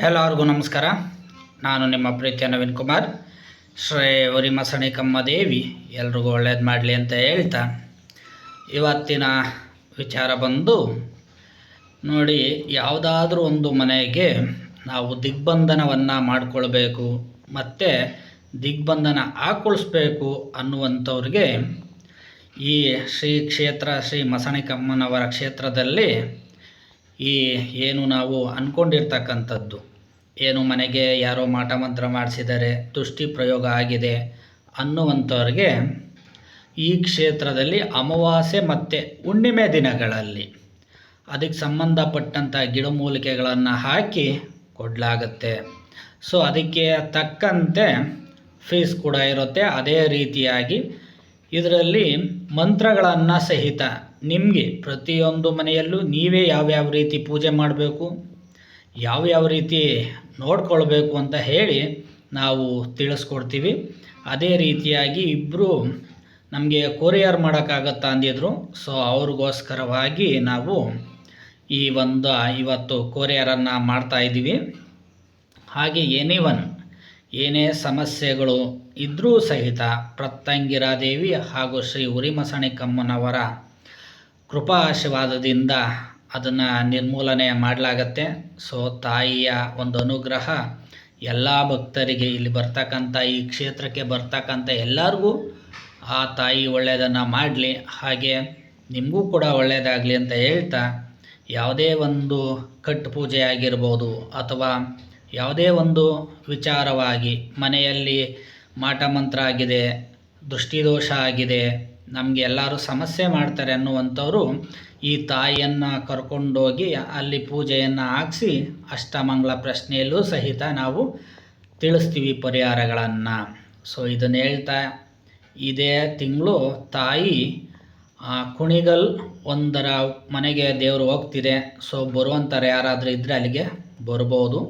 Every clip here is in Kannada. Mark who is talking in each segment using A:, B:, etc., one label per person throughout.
A: ಎಲ್ಲರಿಗೂ ನಮಸ್ಕಾರ. ನಾನು ನಿಮ್ಮ ಪ್ರೀತಿಯ ನವೀನ್ ಕುಮಾರ್. ಶ್ರೀ ವರಿಮಸಣಿ ಕಮ್ಮ ದೇವಿ, ಎಲ್ರಿಗೂ ಒಳ್ಳೇದು ಮಾಡಲಿ ಅಂತ ಹೇಳ್ತಾ. ಇವತ್ತಿನ ವಿಚಾರ ಬಂದು, ನೋಡಿ, ಯಾವುದಾದ್ರೂ ಒಂದು ಮನೆಗೆ ನಾವು ದಿಗ್ಬಂಧನವನ್ನು ಮಾಡಿಕೊಳ್ಬೇಕು, ಮತ್ತು ದಿಗ್ಬಂಧನ ಹಾಕೊಳಿಸ್ಬೇಕು ಅನ್ನುವಂಥವ್ರಿಗೆ ಈ ಶ್ರೀ ಕ್ಷೇತ್ರ ಶ್ರೀ ಮಸಣಿಕಮ್ಮನವರ ಕ್ಷೇತ್ರದಲ್ಲಿ ಈ ಏನು ನಾವು ಅಂದ್ಕೊಂಡಿರ್ತಕ್ಕಂಥದ್ದು ಏನು ಮನೆಗೆ ಯಾರೋ ಮಾಟ ಮಂತ್ರ ಮಾಡಿಸಿದ್ದಾರೆ ತುಷ್ಟಿ ಪ್ರಯೋಗ ಆಗಿದೆ ಅನ್ನುವಂಥವ್ರಿಗೆ ಈ ಕ್ಷೇತ್ರದಲ್ಲಿ ಅಮಾವಾಸ್ಯೆ ಮತ್ತು ಹುಣ್ಣಿಮೆ ದಿನಗಳಲ್ಲಿ ಅದಕ್ಕೆ ಸಂಬಂಧಪಟ್ಟಂಥ ಗಿಡಮೂಲಿಕೆಗಳನ್ನು ಹಾಕಿ ಕೊಡಲಾಗುತ್ತೆ. ಸೊ ಅದಕ್ಕೆ ತಕ್ಕಂತೆ ಫೀಸ್ ಕೂಡ ಇರುತ್ತೆ. ಅದೇ ರೀತಿಯಾಗಿ ಇದರಲ್ಲಿ ಮಂತ್ರಗಳನ್ನು ಸಹಿತ. ನಿಮಗೆ ಪ್ರತಿಯೊಂದು ಮನೆಯಲ್ಲೂ ನೀವೇ ಯಾವ್ಯಾವ ರೀತಿ ಪೂಜೆ ಮಾಡಬೇಕು, ಯಾವ್ಯಾವ ರೀತಿ ನೋಡ್ಕೊಳ್ಬೇಕು ಅಂತ ಹೇಳಿ ನಾವು ತಿಳಿಸ್ಕೊಡ್ತೀವಿ. ಅದೇ ರೀತಿಯಾಗಿ ಇಬ್ಬರು ನಮಗೆ ಕೊರಿಯರ್ ಮಾಡೋಕ್ಕಾಗತ್ತಾ ಅಂದಿದ್ರು. ಸೊ, ಅವ್ರಿಗೋಸ್ಕರವಾಗಿ ನಾವು ಈ ಒಂದು ಇವತ್ತು ಕೊರಿಯರನ್ನು ಮಾಡ್ತಾ ಇದ್ದೀವಿ ಹಾಗೆ ಎನಿವನ್ ಏನೇ ಸಮಸ್ಯೆಗಳು ಇದ್ರೂ ಸಹಿತ ಪ್ರತ್ತಂಗಿರಾದೇವಿ ಹಾಗೂ ಶ್ರೀ ಉರಿಮಸಣಿಕಮ್ಮನವರ ಕೃಪಾ ಆಶೀರ್ವಾದದಿಂದ ಅದನ್ನು ನಿರ್ಮೂಲನೆ ಮಾಡಲಾಗತ್ತೆ. ಸೊ, ತಾಯಿಯ ಒಂದು ಅನುಗ್ರಹ ಎಲ್ಲ ಭಕ್ತರಿಗೆ ಇಲ್ಲಿ ಬರ್ತಕ್ಕಂಥ, ಈ ಕ್ಷೇತ್ರಕ್ಕೆ ಬರ್ತಕ್ಕಂಥ ಎಲ್ಲರಿಗೂ ಆ ತಾಯಿ ಒಳ್ಳೆಯದನ್ನು ಮಾಡಲಿ. ಹಾಗೆ ನಿಮಗೂ ಕೂಡ ಒಳ್ಳೆಯದಾಗಲಿ ಅಂತ ಹೇಳ್ತಾ ಯಾವುದೇ ಒಂದು ಕಟ್ಟು ಪೂಜೆ ಆಗಿರ್ಬೋದು ಅಥವಾ ಯಾವುದೇ ಒಂದು ವಿಚಾರವಾಗಿ ಮನೆಯಲ್ಲಿ ಮಾಟ ಮಂತ್ರ ಆಗಿದೆ, ದೃಷ್ಟಿದೋಷ ಆಗಿದೆ, ನಮಗೆ ಎಲ್ಲರೂ ಸಮಸ್ಯೆ ಮಾಡ್ತಾರೆ ಅನ್ನುವಂಥವರು ಈ ತಾಯಿಯನ್ನು ಕರ್ಕೊಂಡೋಗಿ ಅಲ್ಲಿ ಪೂಜೆಯನ್ನು ಹಾಕ್ಸಿ ಅಷ್ಟಮಂಗಲ ಪ್ರಶ್ನೆಯಲ್ಲೂ ಸಹಿತ ನಾವು ತಿಳಿಸ್ತೀವಿ ಪರಿಹಾರಗಳನ್ನು. ಸೊ ಇದನ್ನು ಹೇಳ್ತಾ ಇದೇ ತಿಂಗಳು ತಾಯಿ ಕುಣಿಗಲ್ ಒಂದರ ಮನೆಗೆ ದೇವರು ಹೋಗ್ತಿದೆ. ಸೊ ಬರುವಂಥರು ಯಾರಾದರೂ ಇದ್ದರೆ ಅಲ್ಲಿಗೆ ಬರ್ಬೋದು.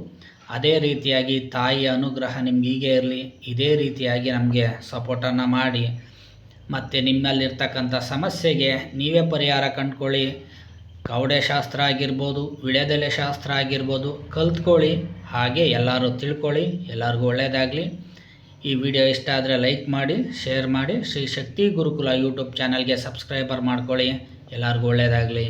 A: ಅದೇ ರೀತಿಯಾಗಿ ತಾಯಿಯ ಅನುಗ್ರಹ ನಿಮ್ಗೆ ಹೀಗೆ ಇರಲಿ, ಇದೇ ರೀತಿಯಾಗಿ ನಮಗೆ ಸಪೋರ್ಟನ್ನು ಮಾಡಿ, ಮತ್ತು ನಿಮ್ಮಲ್ಲಿರ್ತಕ್ಕಂಥ ಸಮಸ್ಯೆಗೆ ನೀವೇ ಪರಿಹಾರ ಕಂಡ್ಕೊಳ್ಳಿ. ಕವಡೆ ಶಾಸ್ತ್ರ ಆಗಿರ್ಬೋದು ವಿಳೆದೆಲೆ ಶಾಸ್ತ್ರ ಆಗಿರ್ಬೋದು, ಕಲ್ತ್ಕೊಳ್ಳಿ. ಹಾಗೆ ಎಲ್ಲರೂ ತಿಳ್ಕೊಳ್ಳಿ, ಎಲ್ಲರಿಗೂ ಒಳ್ಳೆಯದಾಗಲಿ ಈ ವಿಡಿಯೋ ಇಷ್ಟ ಆದರೆ ಲೈಕ್ ಮಾಡಿ, ಶೇರ್ ಮಾಡಿ. ಶ್ರೀ ಶಕ್ತಿ ಗುರುಕುಲ ಯೂಟ್ಯೂಬ್ ಚಾನಲ್ಗೆ ಸಬ್ಸ್ಕ್ರೈಬರ್ ಮಾಡ್ಕೊಳ್ಳಿ. ಎಲ್ಲರಿಗೂ ಒಳ್ಳೆಯದಾಗಲಿ